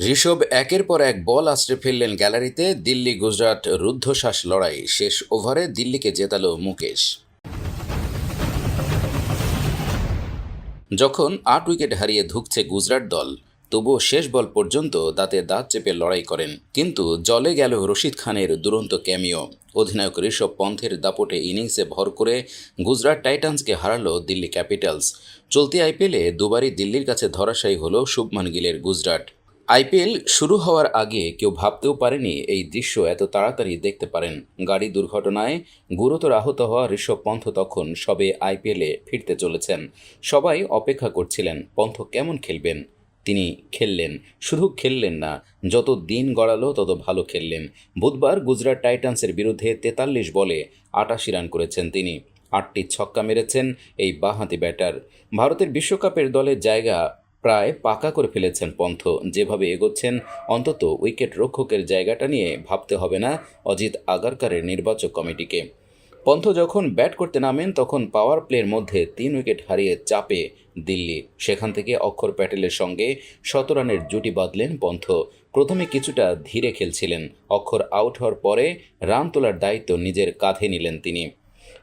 ঋষভ একের পর এক বল আছড়ে ফেললেন গ্যালারিতে। দিল্লি, গুজরাট রুদ্ধশ্বাস লড়াই। শেষ ওভারে দিল্লিকে জেতালো মুকেশ। যখন আট উইকেট হারিয়ে ধুঁকছে গুজরাট দল, তবুও শেষ বল পর্যন্ত দাঁতে দাঁত চেপে লড়াই করেন। কিন্তু জলে গেল রশিদ খানের দুরন্ত ক্যামিও। অধিনায়ক ঋষভ পন্থের দাপটে ইনিংসে ভর করে গুজরাট টাইটান্সকে হারালো দিল্লি ক্যাপিটালস। চলতি আইপিএলে দুবারই দিল্লির কাছে ধরাশায়ী হল শুভমান গিলের গুজরাট। আইপিএল শুরু হওয়ার আগে কেউ ভাবতেও পারেনি এই দৃশ্য এত তাড়াতাড়ি দেখতে পারেন। গাড়ি দুর্ঘটনায় গুরুতর আহত হওয়া ঋষভ পন্থ তখন সবে আইপিএলে ফিরতে চলেছেন। সবাই অপেক্ষা করছিলেন, পন্থ কেমন খেলবেন? তিনি খেললেন, শুধু খেললেন না, যত দিন গড়ালো তত ভালো খেললেন। বুধবার গুজরাট টাইটান্সের বিরুদ্ধে তেতাল্লিশ বলে আটাশি রান করেছেন তিনি। আটটি ছক্কা মেরেছেন এই বাঁহাতি ব্যাটার। ভারতের বিশ্বকাপের দলের জায়গা প্রায় পাকা করে ফেলেছেন পন্থ। যেভাবে এগোচ্ছেন, অন্তত উইকেট রক্ষকের জায়গাটা নিয়ে ভাবতে হবে না অজিত আগারকারের নির্বাচক কমিটিকে। পন্থ যখন ব্যাট করতে নামেন, তখন পাওয়ার প্লের মধ্যে তিন উইকেট হারিয়ে চাপে দিল্লি। সেখান থেকে অক্ষর প্যাটেলের সঙ্গে শত রানের জুটি বাঁধলেন পন্থ। প্রথমে কিছুটা ধীরে খেলছিলেন। অক্ষর আউট হওয়ার পরে রান তোলার দায়িত্ব নিজের কাঁধে নিলেন তিনি।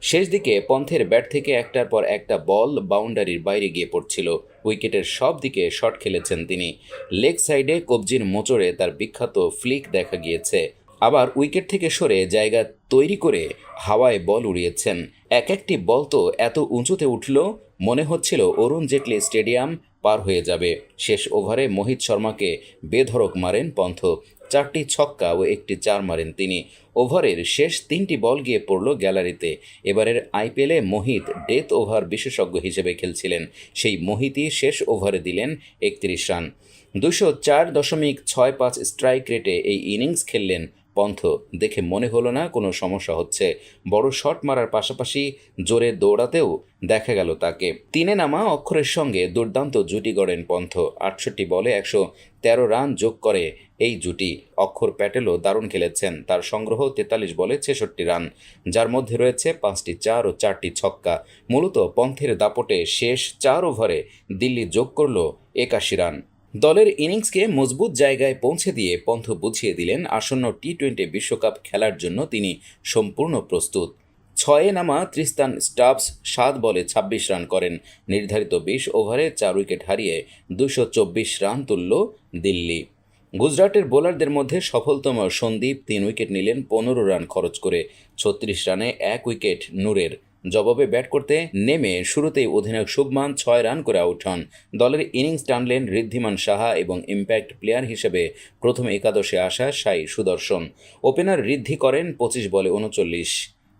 শেষ দিকে পন্থের ব্যাট থেকে একটার পর একটা বল বাউন্ডারির বাইরে গিয়ে পড়ছিল। উইকেটের সব দিকে শট খেলেছেন তিনি। লেগ সাইডে কবজির মোচড়ে তার বিখ্যাত ফ্লিক দেখা গিয়েছে। আবার উইকেট থেকে সরে জায়গা তৈরি করে হাওয়ায় বল উড়িয়েছেন। এক একটি বল তো এত উঁচুতে উঠল, মনে হচ্ছিল অরুণ জেটলি স্টেডিয়াম পার হয়ে যাবে। শেষ ওভারে মোহিত শর্মাকে বেধড়ক মারেন পন্থ। চারটি ছক্কা ও একটি চার মারেন তিনি। ওভারের শেষ তিনটি বল গিয়ে পড়ল গ্যালারিতে। এবারের আইপিএলে মোহিত ডেথ ওভার বিশেষজ্ঞ হিসেবে খেলছিলেন। সেই মোহিতই শেষ ওভারে দিলেন একত্রিশ রান। দুশো চার দশমিক ছয় পাঁচ স্ট্রাইক রেটে এই ইনিংস খেললেন পন্থ দেখে মনে হলো না কোনো সমস্যা হচ্ছে। বড় শট মারার পাশাপাশি জোরে দৌড়াতেও দেখা গেল তাকে। তিনে নামা অক্ষরের সঙ্গে দুর্দান্ত জুটি গড়েন পন্থ। আটষট্টি বলে একশো তেরো রান যোগ করে এই জুটি। অক্ষর প্যাটেলও দারুণ খেলেছেন। তার সংগ্রহ তেতাল্লিশ বলে ছেষট্টি রান। যার মধ্যে রয়েছে পাঁচটি চার ও চারটি ছক্কা। মূলত পন্থের দাপটে শেষ চার ওভারে দিল্লি যোগ করল একাশি রান। দলের ইনিংসকে মজবুত জায়গায় পৌঁছে দিয়ে পন্থ বুঝিয়ে দিলেন আসন্ন টি টোয়েন্টি বিশ্বকাপ খেলার জন্য তিনি সম্পূর্ণ প্রস্তুত। ছয়ে নামা ত্রিস্তান স্টাফস সাত বলে ২৬ রান করেন। নির্ধারিত বিশ ওভারে চার উইকেট হারিয়ে দুশো রান তুলল দিল্লি। গুজরাটের বোলারদের মধ্যে সফলতম সন্দীপ তিন উইকেট নিলেন পনেরো রান খরচ করে। ছত্রিশ রানে এক উইকেট নূরের। জবাবে ব্যাট করতে নেমে শুরুতেই অধিনায়ক শুভমান ছয় রান করে আউট হন। দলের ইনিংস টানলেন ঋদ্ধিমান সাহা এবং ইম্প্যাক্ট প্লেয়ার হিসেবে প্রথম একাদশে আসা সাই সুদর্শন। ওপেনার ঋদ্ধি করেন পঁচিশ বলে উনচল্লিশ।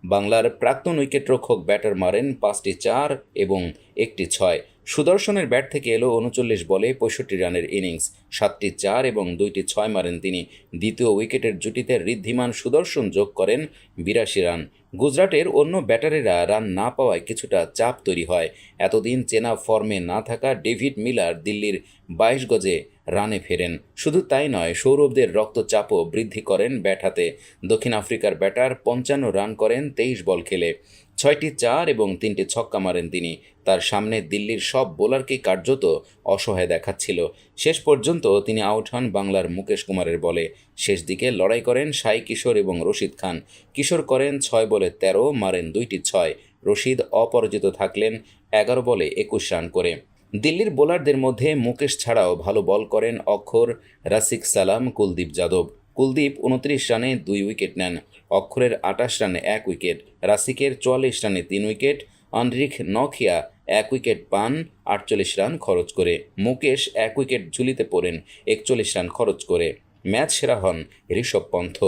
বাংলার প্রাক্তন উইকেটরক্ষক ব্যাটার মারেন পাঁচটি চার এবং একটি ছয়। সুদর্শনের ব্যাট থেকে এলো উনচল্লিশ বলে পঁয়ষট্টি রানের ইনিংস। সাতটি চার এবং দুইটি ছয় মারেন তিনি। দ্বিতীয় উইকেটের জুটিতে ঋদ্ধিমান সুদর্শন যোগ করেন বিরাশি রান। গুজরাটের অন্য ব্যাটারেরা রান না পাওয়ায় কিছুটা চাপ তৈরি হয়। এতদিন চেনা ফর্মে না থাকা ডেভিড মিলার দিল্লির বাইশ গজে রানে ফেরেন। শুধু তাই নয়, সৌরভদের রক্তচাপও বৃদ্ধি করেন ব্যাট হাতে। দক্ষিণ আফ্রিকার ব্যাটার পঞ্চান্ন রান করেন, তেইশ বল খেলে। ছয়টি চার এবং তিনটি ছক্কা মারেন তিনি। তার সামনে দিল্লির সব বোলারকে কার্যত অসহায় দেখাচ্ছিল। শেষ পর্যন্ত তিনি আউট হন বাংলার মুকেশ কুমারের বলে। শেষ দিকে লড়াই করেন সাই কিশোর এবং রশিদ খান। কিশোর করেন ছয় বলে তেরো, মারেন দুইটি ছয়। রশিদ অপরাজিত থাকলেন এগারো বলে একুশ রান করে। দিল্লির বোলারদের মধ্যে মুকেশ ছাড়াও ভালো বল করেন অক্ষর, রাসিক সালাম, কুলদীপ যাদব। কুলদীপ উনত্রিশ রানে দুই উইকেট নেন। অক্ষরের আটাশ রানে এক উইকেট রাসিকের চুয়াল্লিশ রানে তিন উইকেট আন্দ্রিক নখিয়া এক উইকেট পান, আটচল্লিশ রান খরচ করে। মুকেশ এক উইকেট ঝুলিতে পড়েন, একচল্লিশ রান খরচ করে। ম্যাচ সেরা হন ঋষভ পন্থ।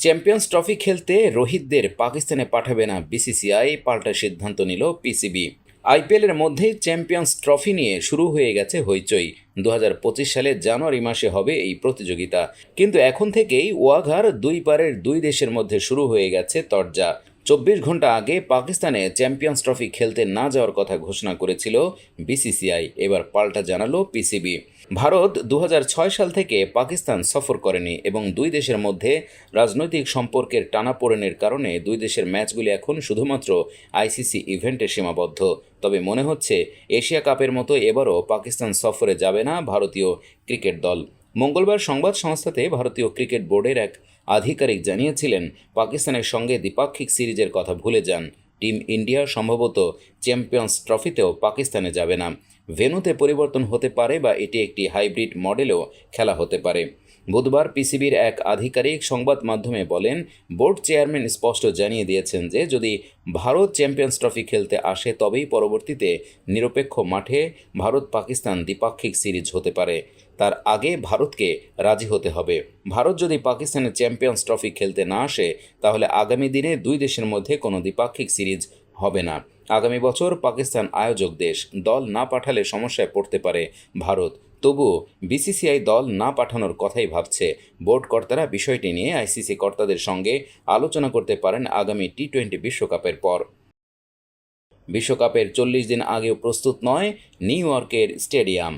চ্যাম্পিয়ন্স ট্রফি খেলতে রোহিতদের পাকিস্তানে পাঠাবে না বিসিসিআই, পাল্টা সিদ্ধান্ত নিল পিসিবি। আইপিএলের মধ্যেই চ্যাম্পিয়ন্স ট্রফি নিয়ে শুরু হয়ে গেছে হইচই। দু হাজার পঁচিশ সালের জানুয়ারি মাসে হবে এই প্রতিযোগিতা। কিন্তু এখন থেকেই ওয়াঘার দুই পারের দুই দেশের মধ্যে শুরু হয়ে গেছে তরজা। চব্বিশ ঘণ্টা আগে পাকিস্তানে চ্যাম্পিয়ন্স ট্রফি খেলতে না যাওয়ার কথা ঘোষণা করেছিল বিসিসিআই। এবার পাল্টা জানালো পিসিবি। ভারত দু হাজার ছয় সাল থেকে পাকিস্তান সফর করেনি এবং দুই দেশের মধ্যে রাজনৈতিক সম্পর্কের টানাপোড়েনের কারণে দুই দেশের ম্যাচগুলি এখন শুধুমাত্র আইসিসি ইভেন্টে সীমাবদ্ধ। তবে মনে হচ্ছে এশিয়া কাপের মতো এবারও পাকিস্তান সফরে যাবে না ভারতীয় ক্রিকেট দল। মঙ্গলবার সংবাদ সংস্থাতে ভারতীয় ক্রিকেট বোর্ডের এক আধিকারিক জানিয়েছিলেন, পাকিস্তানের সঙ্গে দ্বিপাক্ষিক সিরিজের কথা ভুলে যান। টিম ইন্ডিয়া সম্ভবত চ্যাম্পিয়ন্স ট্রফিতেও পাকিস্তানে যাবে না। ভেনুতে পরিবর্তন হতে পারে বা এটি একটি হাইব্রিড মডেলেও খেলা হতে পারে। বুধবার পিসিবির এক আধিকারিক সংবাদ মাধ্যমে বলেন, বোর্ড চেয়ারম্যান স্পষ্ট জানিয়ে দিয়েছেন যে, যদি ভারত চ্যাম্পিয়ন্স ট্রফি খেলতে আসে, তবেই পরবর্তীতে নিরপেক্ষ মাঠে ভারত পাকিস্তান দ্বিপাক্ষিক সিরিজ হতে পারে। তার আগে ভারতকে রাজি হতে হবে। ভারত যদি পাকিস্তানের চ্যাম্পিয়ন্স ট্রফি খেলতে না আসে, তাহলে আগামী দিনে দুই দেশের মধ্যে কোনো দ্বিপাক্ষিক সিরিজ হবে না। আগামী বছর পাকিস্তান আয়োজক দেশ দল না পাঠালে সমস্যায় পড়তে পারে ভারত। তবুও বিসিসিআই দল না পাঠানোর কথাই ভাবছে। বোর্ড কর্তারা বিষয়টি নিয়ে আইসিসি কর্তাদের সঙ্গে আলোচনা করতে পারেন আগামী টি টোয়েন্টি বিশ্বকাপের পর। বিশ্বকাপের চল্লিশ দিন আগেও প্রস্তুত নয় নিউ ইয়র্কের স্টেডিয়াম।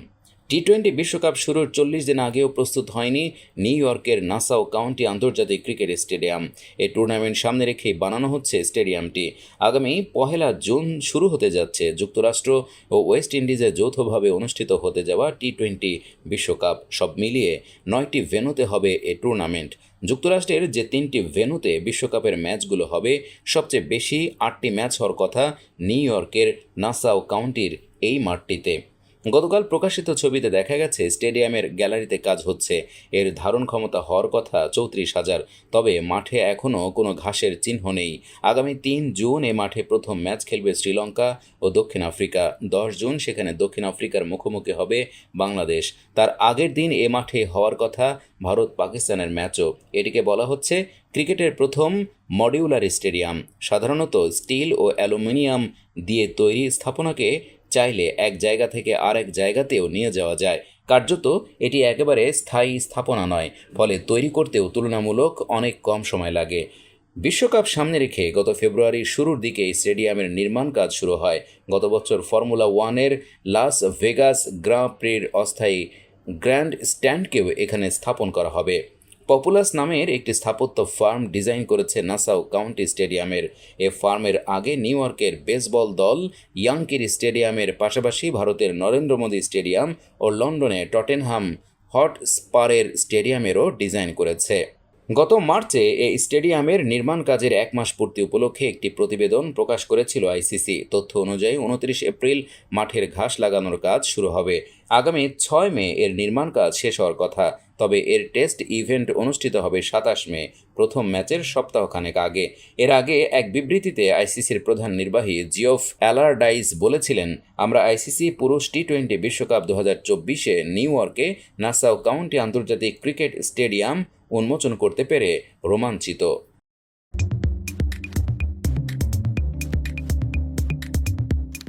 টি টোয়েন্টি বিশ্বকাপ শুরুর চল্লিশ দিন আগেও প্রস্তুত হয়নি নিউ ইয়র্কের নাসাও কাউন্টি আন্তর্জাতিক ক্রিকেট স্টেডিয়াম। এই টুর্নামেন্ট সামনে রেখেই বানানো হচ্ছে স্টেডিয়ামটি। আগামী পহেলা জুন শুরু হতে যাচ্ছে। যুক্তরাষ্ট্র ও ওয়েস্ট ইন্ডিজে যৌথভাবে অনুষ্ঠিত হতে যাওয়া টি টোয়েন্টি বিশ্বকাপ। সব মিলিয়ে নয়টি ভেনুতে হবে এ টুর্নামেন্ট। যুক্তরাষ্ট্রের যে তিনটি ভেনুতে বিশ্বকাপের ম্যাচগুলো হবে, সবচেয়ে বেশি আটটি ম্যাচ হওয়ার কথা নিউ ইয়র্কের নাসাও কাউন্টির এই মাঠটিতে। গতকাল প্রকাশিত ছবিতে দেখা গেছে, স্টেডিয়ামের গ্যালারিতে কাজ হচ্ছে। এর ধারণ ক্ষমতা হওয়ার কথা চৌত্রিশ হাজার। তবে মাঠে এখনও কোনো ঘাসের চিহ্ন নেই। আগামী তিন জুন এ মাঠে প্রথম ম্যাচ খেলবে শ্রীলঙ্কা ও দক্ষিণ আফ্রিকা। দশ জুন সেখানে দক্ষিণ আফ্রিকার মুখোমুখি হবে বাংলাদেশ। তার আগের দিন এ মাঠে হওয়ার কথা ভারত পাকিস্তানের ম্যাচও। এটিকে বলা হচ্ছে ক্রিকেটের প্রথম মডিউলার স্টেডিয়াম। সাধারণত স্টিল ও অ্যালুমিনিয়াম দিয়ে তৈরি স্থাপনাকে চাইলে এক জায়গা থেকে আরেক জায়গাতেও নিয়ে যাওয়া যায়। কার্যত এটি একেবারে স্থায়ী স্থাপনা নয়, ফলে তৈরি করতেও তুলনামূলক অনেক কম সময় লাগে। বিশ্বকাপ সামনে রেখে গত ফেব্রুয়ারির শুরুর দিকে স্টেডিয়ামের নির্মাণ কাজ শুরু হয়। গত বছর ফর্মুলা ওয়ানের লাস ভেগাস গ্রাঁ প্রির অস্থায়ী গ্র্যান্ড স্ট্যান্ডকেও এখানে স্থাপন করা হবে। পপুলাস নামের একটি স্থাপত্য ফার্ম ডিজাইন করেছে নাসাও কাউন্টি স্টেডিয়ামের। এ ফার্মের আগে নিউ ইয়র্কের বেসবল দল ইয়াংকির স্টেডিয়ামের পাশাপাশি ভারতের নরেন্দ্র মোদী স্টেডিয়াম ও লন্ডনে টটেনহাম হট স্পারের স্টেডিয়ামেরও ডিজাইন করেছে। গত মার্চে এই স্টেডিয়ামের নির্মাণ কাজের এক মাস পূর্তি উপলক্ষে একটি প্রতিবেদন প্রকাশ করেছিল আইসিসি। তথ্য অনুযায়ী উনত্রিশ এপ্রিল মাঠের ঘাস লাগানোর কাজ শুরু হবে। আগামী ছয় মে এর নির্মাণ কাজ শেষ হওয়ার কথা। তবে এর টেস্ট ইভেন্ট অনুষ্ঠিত হবে সাতাশ মে, প্রথম ম্যাচের সপ্তাহখানেক আগে। এর আগে এক বিবৃতিতে আইসিসির প্রধান নির্বাহী জিওফ অ্যালারডাইস বলেছিলেন, আমরা আইসিসি পুরুষ টি টোয়েন্টি বিশ্বকাপ দু হাজার চব্বিশে নিউ ইয়র্কে নাসাও কাউন্টি আন্তর্জাতিক ক্রিকেট স্টেডিয়াম উন্মোচন করতে পেরে রোমাঞ্চিত।